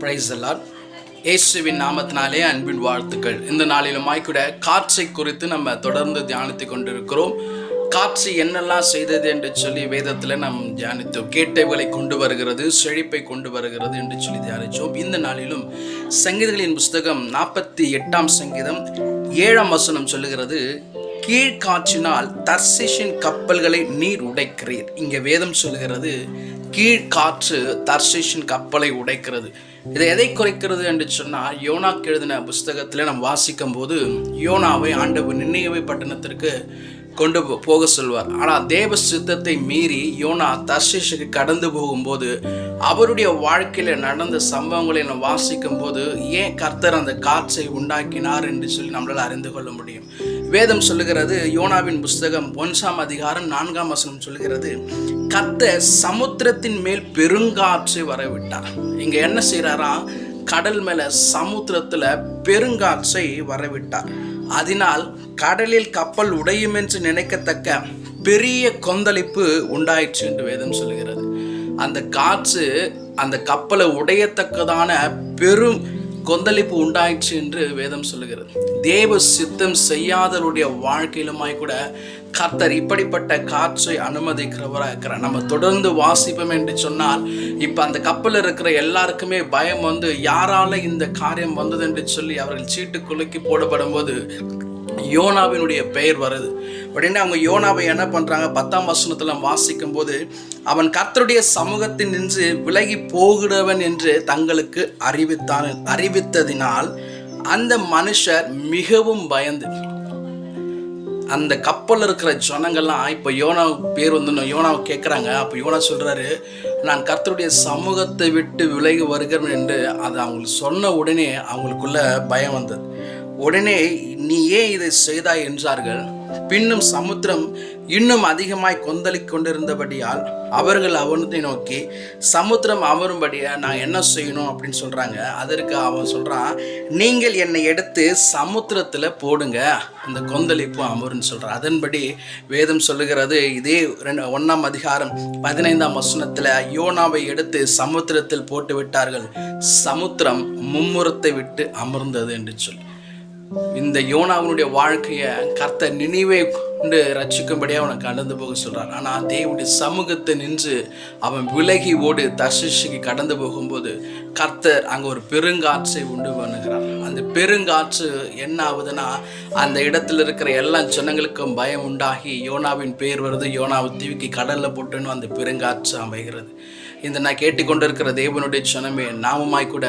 Price எல்லாம் இயேசுவின் நாமத்தினாலே அன்பின் வாழ்த்துக்கள். இந்த நாளிலுமாய் கூட காற்றை குறித்து நம்ம தொடர்ந்து தியானித்து கொண்டிருக்கிறோம். காற்று என்னெல்லாம் செய்தது என்று சொல்லி வேதத்தில் நாம் தியானித்தோம். கேட்டவைகளை கொண்டு வருகிறது செழிப்பை கொண்டு வருகிறது என்று சொல்லி தியானித்தோம். இந்த நாளிலும் சங்கீதங்களின் புஸ்தகம் நாற்பத்தி எட்டாம் சங்கீதம் ஏழாம் வசனம் சொல்லுகிறது கீழ்காற்றினால் தர்சிஷின் கப்பல்களை நீர் உடைக்கிறீர். இங்கே வேதம் சொல்லுகிறது கீழ்காற்று தர்சிஷின் கப்பலை உடைக்கிறது. இதை எதை குறைக்கிறது என்று சொன்னால் யோனாக்கு எழுதின புஸ்தகத்தில் நாம் வாசிக்கும் போது யோனாவை ஆண்டவர் நினைவை பட்டணத்திற்கு கொண்டு போ- போக சொல்வார். ஆனால் தேவ சித்தத்தை மீறி யோனா தர்ஷிஷுக்கு கடந்து போகும்போது அவருடைய வாழ்க்கையில் நடந்த சம்பவங்களை நாம் வாசிக்கும் போது ஏன் கர்த்தர் அந்த காற்றை உண்டாக்கினார் என்று சொல்லி நம்மளால் அறிந்து கொள்ள முடியும். வேதம் சொல்லுகிறது யோனாவின் புஸ்தகம் ஒன்றாம் அதிகாரம் நான்காம் வசனம் சொல்லுகிறது கத்த சமுத்திரத்தின் மேல் பெருங்காற்று வரவிட்டார். இங்க என்ன செய்யறாரா கடல் மேல சமுத்திரத்துல பெருங்காற்றை வரவிட்டார். அதனால் கடலில் கப்பல் உடையும் என்று நினைக்கத்தக்க பெரிய கொந்தளிப்பு உண்டாயிற்று என்று வேதம் சொல்லுகிறது. அந்த காற்று அந்த கப்பலை உடையத்தக்கதான பெரும் கொந்தளிப்பு உண்டாயிற்று என்று வேதம் சொல்லுகிறது. தேவ சித்தம் செய்யாதவருடைய வாழ்க்கையிலுமாய் கூட கர்த்தர் இப்படிப்பட்ட காற்றை அனுமதிக்கிறவராக இருக்கிறார். நம்ம தொடர்ந்து வாசிப்போம் என்று சொன்னால் இப்போ அந்த கப்பலில் இருக்கிற எல்லாருக்குமே பயம் வந்து யாரால இந்த காரியம் வந்தது என்று சொல்லி அவர்கள் சீட்டு குலுக்கி போடப்படும் போது யோனாவினுடைய பெயர் வருது. உடனே அவங்க யோனாவை என்ன பண்ணுறாங்க பத்தாம் வசனத்தில் வாசிக்கும் போது அவன் கர்த்தருடைய சமூகத்தில் நின்று விலகி போகிறவன் என்று தங்களுக்கு அறிவித்தான் அறிவித்ததினால் அந்த மனுஷர் மிகவும் பயந்து. அந்த கப்பலில் இருக்கிற ஜனங்கள்லாம் இப்போ யோனா பேர் வந்து யோனாவை கேட்குறாங்க அப்போ யோனா சொல்கிறாரு நான் கர்த்தருடைய சமூகத்தை விட்டு விலகி வருகிறேன் என்று அது அவங்களுக்கு சொன்ன உடனே அவங்களுக்குள்ள பயம் வந்தது. உடனே நீ ஏன் இதை செய்தாய் என்றார்கள். பின்னும் சமுத்திரம் இன்னும் அதிகமாய் கொந்தளிக் கொண்டிருந்தபடியால் அவர்கள் அவனத்தை நோக்கி சமுத்திரம் அவரும்படியா நான் என்ன செய்யணும் அப்படின்னு சொல்றாங்க. அதற்கு அவன் சொல்றான் நீங்கள் என்னை எடுத்து சமுத்திரத்துல போடுங்க. அந்த கொந்தளிப்பு அமருன்னு சொல்றான். அதன்படி வேதம் சொல்லுகிறது இதே ரெண்டு ஒன்றாம் அதிகாரம் பதினைந்தாம் வசனத்துல யோனாவை எடுத்து சமுத்திரத்தில் போட்டு விட்டார்கள் சமுத்திரம் மும்முரத்தை விட்டு அமர்ந்தது என்று சொல்லி இந்த யோனாவினுடைய வாழ்க்கையை கர்த்தர் நினைவே கொண்டு ரட்சிக்கும்படியாக அவனை கடந்து போக சொல்கிறார் ஆனால் தேவனுடைய சமூகத்தை நின்று அவன் விலகி ஓடு தர்ஷிஷுக்கு கடந்து போகும்போது கர்த்தர் அங்கே ஒரு பெருங்காற்றை உண்டு பண்ணுகிறார். அந்த பெருங்காற்று என்ன ஆகுதுன்னா அந்த இடத்துல இருக்கிற எல்லா ஜனங்களுக்கும் பயம் உண்டாகி யோனாவின் பேர் வருது. யோனாவை தூக்கி கடலில் போட்டுன்னு அந்த பெருங்காற்று அமைகிறது. இந்த நான் கேட்டுக்கொண்டிருக்கிற தேவனுடைய சனமே நாமமாய் கூட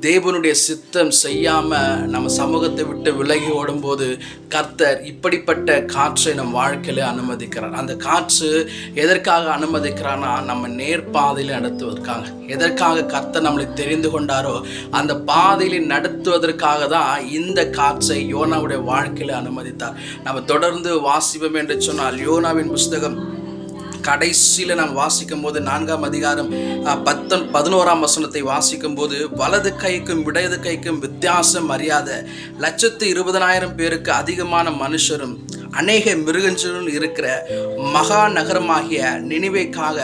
தேவனுடைய சித்தம் செய்யாம நம்ம சமூகத்தை விட்டு விலகி ஓடும்போது கர்த்தர் இப்படிப்பட்ட காற்றை நம் வாழ்க்கையில அனுமதிக்கிறார். அந்த காற்று எதற்காக அனுமதிக்கிறான்னா நம்ம நேர்பாதையில் நடத்துவதற்காக. எதற்காக கர்த்தர் நம்மளை தெரிந்து கொண்டாரோ அந்த பாதையில் நடத்துவதற்காக தான் இந்த காற்றை யோனாவுடைய வாழ்க்கையில அனுமதித்தார். நம்ம தொடர்ந்து வாசிப்போம் என்று சொன்னால் யோனாவின் புஸ்தகம் கடைசியில் நாம் வாசிக்கும் போது நான்காம் அதிகாரம் பத்தன் பதினோராம் வசனத்தை வாசிக்கும் போது வலது கைக்கும் இடது கைக்கும் வித்தியாசம் அறியாத லட்சத்து இருபதனாயிரம் பேருக்கு அதிகமான மனுஷரும் அநேக மிருகஞ்சலும் இருக்கிற மகா நகரமாகிய நினைவைக்காக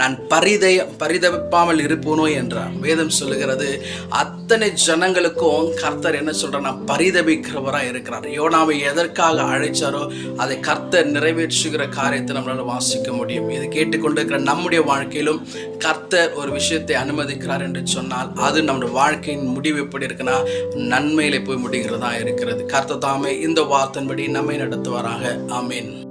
நான் பரிதய பரிதவிப்பாமல் இருப்போனோ என்றார். வேதம் சொல்லுகிறது அத்தனை ஜனங்களுக்கும் கர்த்தர் என்ன சொல்கிறான்னா பரிதவிக்கிறவராக இருக்கிறார். யோனாவை எதற்காக அழைச்சாரோ அதை கர்த்தர் நிறைவேற்றுகிற காரியத்தை நம்மளால் வாசிக்க முடியும். இது கேட்டுக்கொண்டிருக்கிற நம்முடைய வாழ்க்கையிலும் கர்த்தர் ஒரு விஷயத்தை அனுமதிக்கிறார் என்று சொன்னால் அது நம்முடைய வாழ்க்கையின் முடிவு எப்படி இருக்குன்னா நன்மையில போய் முடிகிறதா இருக்கிறது. கர்த்தர் தாமே இந்த வார்த்தையின்படி நம்மை நடத்துவாராக ஆமீன்.